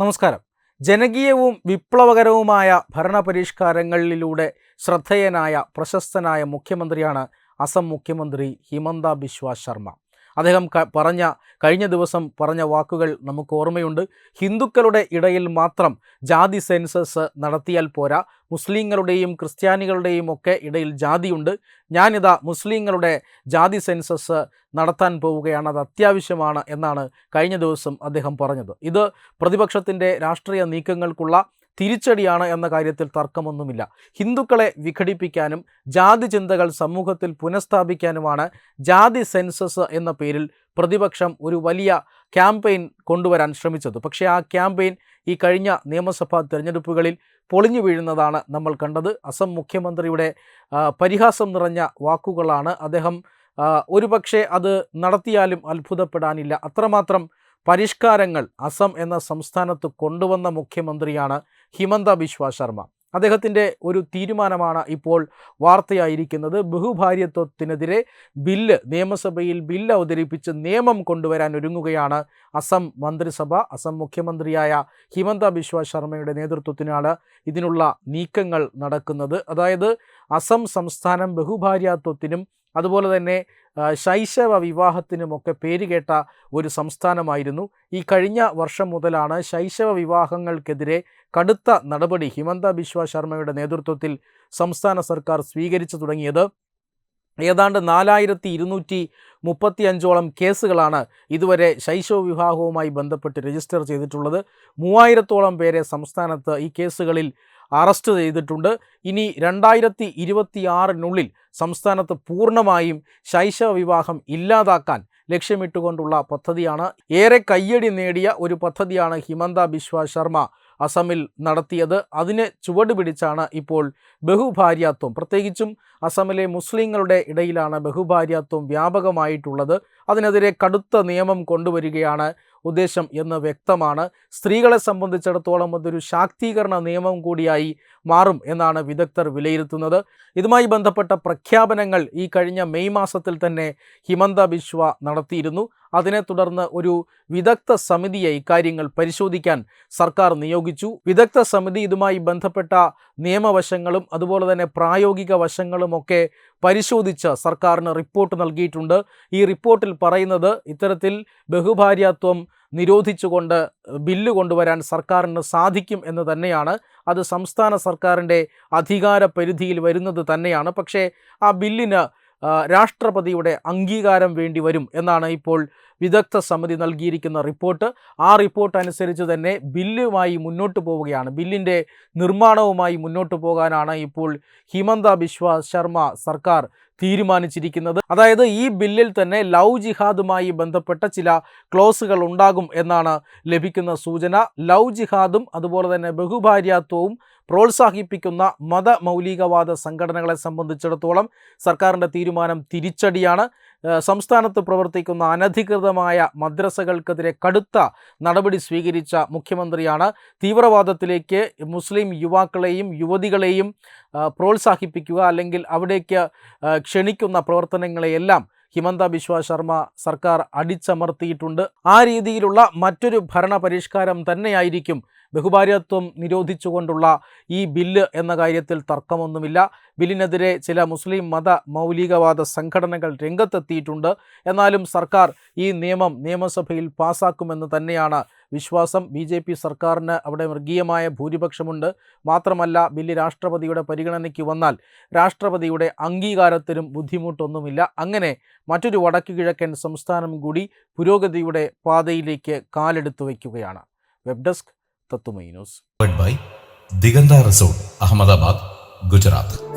നമസ്കാരം. ജനകീയവും വിപ്ലവകരവുമായ ഭരണപരിഷ്കാരങ്ങളിലൂടെ ശ്രദ്ധേയനായ പ്രശസ്തനായ മുഖ്യമന്ത്രിയാണ് അസം മുഖ്യമന്ത്രി ഹിമന്ത ബിശ്വ ശർമ്മ. അദ്ദേഹം പറഞ്ഞ കഴിഞ്ഞ ദിവസം പറഞ്ഞ വാക്കുകൾ നമുക്ക് ഓർമ്മയുണ്ട്. ഹിന്ദുക്കളുടെ ഇടയിൽ മാത്രം ജാതി സെൻസസ് നടത്തിയാൽ പോരാ. മുസ്ലിങ്ങളുടെയും ക്രിസ്ത്യാനികളുടെയും ഒക്കെ ഇടയിൽ ജാതിയുണ്ട്. ഞാനിതാ മുസ്ലിങ്ങളുടെ ജാതി സെൻസസ് നടത്താൻ പോവുകയാണ്. അത് അത്യാവശ്യമാണ് എന്നാണ് കഴിഞ്ഞ ദിവസം അദ്ദേഹം പറഞ്ഞത്. ഇത് പ്രതിപക്ഷത്തിന്റെ രാഷ്ട്രീയ നീക്കങ്ങൾക്കുള്ള തിരിച്ചടിയാണ് എന്ന കാര്യത്തിൽ തർക്കമൊന്നുമില്ല. ഹിന്ദുക്കളെ വിഘടിപ്പിക്കാനും ജാതി ചിന്തകൾ സമൂഹത്തിൽ പുനഃസ്ഥാപിക്കാനുമാണ് ജാതി സെൻസസ് എന്ന പേരിൽ പ്രതിപക്ഷം ഒരു വലിയ ക്യാമ്പയിൻ കൊണ്ടുവരാൻ ശ്രമിച്ചത്. പക്ഷേ ആ ക്യാമ്പയിൻ ഈ കഴിഞ്ഞ നിയമസഭാ തിരഞ്ഞെടുപ്പുകളിൽ പൊളിഞ്ഞു വീഴുന്നതാണ് നമ്മൾ കണ്ടത്. അസം മുഖ്യമന്ത്രിയുടെ പരിഹാസം നിറഞ്ഞ വാക്കുകളാണ്. അദ്ദേഹം ഒരുപക്ഷെ അത് നടത്തിയാലും അത്ഭുതപ്പെടാനില്ല. അത്രമാത്രം പരിഷ്കാരങ്ങൾ അസം എന്ന സംസ്ഥാനത്ത് കൊണ്ടുവന്ന മുഖ്യമന്ത്രിയാണ് ഹിമന്ത ബിശ്വ ശർമ്മ. അദ്ദേഹത്തിന്റെ ഒരു തീരുമാനമാണ് ഇപ്പോൾ വാർത്തയായിരിക്കുന്നത്. ബഹുഭാര്യത്വത്തിനെതിരെ ബില്ല് നിയമസഭയിൽ ബില്ല് അവതരിപ്പിച്ച് നിയമം കൊണ്ടുവരാൻ ഒരുങ്ങുകയാണ് അസം മന്ത്രിസഭ. അസം മുഖ്യമന്ത്രിയായ ഹിമന്ത ബിശ്വ ശർമ്മയുടെ നേതൃത്വത്തിനാണ് ഇതിനുള്ള നീക്കങ്ങൾ നടക്കുന്നത്. അതായത് അസം സംസ്ഥാനം ബഹുഭാര്യാത്വത്തിനും അതുപോലെ തന്നെ ശൈശവ വിവാഹത്തിനുമൊക്കെ പേരുകേട്ട ഒരു സംസ്ഥാനമായിരുന്നു. ഈ കഴിഞ്ഞ വർഷം മുതലാണ് ശൈശവ വിവാഹങ്ങൾക്കെതിരെ കടുത്ത നടപടി ഹിമന്ത ബിശ്വ ശർമ്മയുടെ നേതൃത്വത്തിൽ സംസ്ഥാന സർക്കാർ സ്വീകരിച്ചു തുടങ്ങിയത്. ഏതാണ്ട് നാലായിരത്തി ഇരുന്നൂറ്റി മുപ്പത്തി അഞ്ചോളം കേസുകളാണ് ഇതുവരെ ശൈശവ വിവാഹവുമായി ബന്ധപ്പെട്ട് രജിസ്റ്റർ ചെയ്തിട്ടുള്ളത്. മൂവായിരത്തോളം പേരെ സംസ്ഥാനത്ത് ഈ കേസുകളിൽ അറസ്റ്റ് ചെയ്തിട്ടുണ്ട്. ഇനി രണ്ടായിരത്തി ഇരുപത്തിയാറിനുള്ളിൽ സംസ്ഥാനത്ത് പൂർണമായും ശൈശവ വിവാഹം ഇല്ലാതാക്കാൻ ലക്ഷ്യമിട്ടുകൊണ്ടുള്ള പദ്ധതിയാണ്. ഏറെ കയ്യടി നേടിയ ഒരു പദ്ധതിയാണ് ഹിമന്ത ബിശ്വ ശർമ്മ അസമിൽ നടത്തിയത്. അതിനെ ചുവട് പിടിച്ചാണ് ഇപ്പോൾ ബഹുഭാര്യാത്വം. പ്രത്യേകിച്ചും അസമിലെ മുസ്ലിങ്ങളുടെ ഇടയിലാണ് ബഹുഭാര്യാത്വം വ്യാപകമായിട്ടുള്ളത്. അതിനെതിരെ കടുത്ത നിയമം കൊണ്ടുവരികയാണ് ഉദ്ദേശം എന്ന് വ്യക്തമാണ്. സ്ത്രീകളെ സംബന്ധിച്ചിടത്തോളം അതൊരു ശാക്തീകരണ നിയമം കൂടിയായി മാറും എന്നാണ് വിദഗ്ധർ വിലയിരുത്തുന്നത്. ഇതുമായി ബന്ധപ്പെട്ട പ്രഖ്യാപനങ്ങൾ ഈ കഴിഞ്ഞ മെയ് മാസത്തിൽ തന്നെ ഹിമന്ത ബിശ്വ നടത്തിയിരുന്നു. അതിനെ തുടർന്ന് ഒരു വിദഗ്ധ സമിതിയെ ഇക്കാര്യങ്ങൾ പരിശോധിക്കാൻ സർക്കാർ നിയോഗിച്ചു. വിദഗ്ധ സമിതി ഇതുമായി ബന്ധപ്പെട്ട നിയമവശങ്ങളും അതുപോലെ തന്നെ പ്രായോഗിക വശങ്ങളുമൊക്കെ പരിശോധിച്ച് സർക്കാരിന് റിപ്പോർട്ട് നൽകിയിട്ടുണ്ട്. ഈ റിപ്പോർട്ടിൽ പറയുന്നത് ഇത്തരത്തിൽ ബഹുഭാര്യാത്വം നിരോധിച്ചുകൊണ്ട് ബില്ല് കൊണ്ടുവരാൻ സർക്കാരിന് സാധിക്കും എന്ന് തന്നെയാണ്. അത് സംസ്ഥാന സർക്കാരിന്റെ അധികാര പരിധിയിൽ വരുന്നത് തന്നെയാണ്. പക്ഷേ ആ ബില്ലിന് രാഷ്ട്രപതിയുടെ അംഗീകാരം വേണ്ടി വരും എന്നാണ് ഇപ്പോൾ വിദഗ്ധ സമിതി നൽകിയിരിക്കുന്ന റിപ്പോർട്ട്. ആ റിപ്പോർട്ട് അനുസരിച്ച് തന്നെ ബില്ലുമായി മുന്നോട്ട് പോവുകയാണ്. ബില്ലിന്റെ നിർമ്മാണവുമായി മുന്നോട്ട് പോകാനാണ് ഇപ്പോൾ ഹിമന്ത ബിശ്വ ശർമ്മ സർക്കാർ തീരുമാനിച്ചിരിക്കുന്നത്. അതായത് ഈ ബില്ലിൽ തന്നെ ലവ് ജിഹാദുമായി ബന്ധപ്പെട്ട ചില ക്ലോസുകൾ ഉണ്ടാകും എന്നാണ് ലഭിക്കുന്ന സൂചന. ലവ് ജിഹാദും അതുപോലെ തന്നെ ബഹുഭാര്യാത്വവും പ്രോത്സാഹിപ്പിക്കുന്ന മതമൗലികവാദ സംഘടനകളെ സംബന്ധിച്ചിടത്തോളം സർക്കാരിന്റെ തീരുമാനം തിരിച്ചടിയാണ്. സംസ്ഥാനത്ത് പ്രവർത്തിക്കുന്ന അനധികൃതമായ മദ്രസകൾക്കെതിരെ കടുത്ത നടപടി സ്വീകരിച്ച മുഖ്യമന്ത്രിയാണ്. തീവ്രവാദത്തിലേക്ക് മുസ്ലിം യുവാക്കളെയും യുവതികളെയും പ്രോത്സാഹിപ്പിക്കുക അല്ലെങ്കിൽ അവിടേക്ക് ക്ഷണിക്കുന്ന പ്രവർത്തനങ്ങളെയെല്ലാം ഹിമന്ത ബിശ്വ ശർമ്മ സർക്കാർ അടിച്ചമർത്തിയിട്ടുണ്ട്. ആ രീതിയിലുള്ള മറ്റൊരു ഭരണ പരിഷ്കാരം തന്നെയായിരിക്കും ബഹുഭാര്യത്വം നിരോധിച്ചുകൊണ്ടുള്ള ഈ ബില്ല് എന്ന കാര്യത്തിൽ തർക്കമൊന്നുമില്ല. ബില്ലിനെതിരെ ചില മുസ്ലിം മത മൗലികവാദ സംഘടനകൾ രംഗത്തെത്തിയിട്ടുണ്ട്. എന്നാലും സർക്കാർ ഈ നിയമം നിയമസഭയിൽ പാസാക്കുമെന്ന് തന്നെയാണ് വിശ്വാസം ബി ജെ പി സർക്കാരിന് അവിടെ മൃഗീയമായ ഭൂരിപക്ഷമുണ്ട്. മാത്രമല്ല ബില്ല് രാഷ്ട്രപതിയുടെ പരിഗണനയ്ക്ക് വന്നാൽ രാഷ്ട്രപതിയുടെ അംഗീകാരത്തിനും ബുദ്ധിമുട്ടൊന്നുമില്ല. അങ്ങനെ മറ്റൊരു വടക്കു കിഴക്കൻ സംസ്ഥാനം കൂടി പുരോഗതിയുടെ പാതയിലേക്ക് കാലെടുത്തു വയ്ക്കുകയാണ്. വെബ് ഡെസ്ക് തത്തുമൈ ന്യൂസ്. ദിഗന്ത റിസോർട്ട് അഹമ്മദാബാദ് ഗുജറാത്ത്.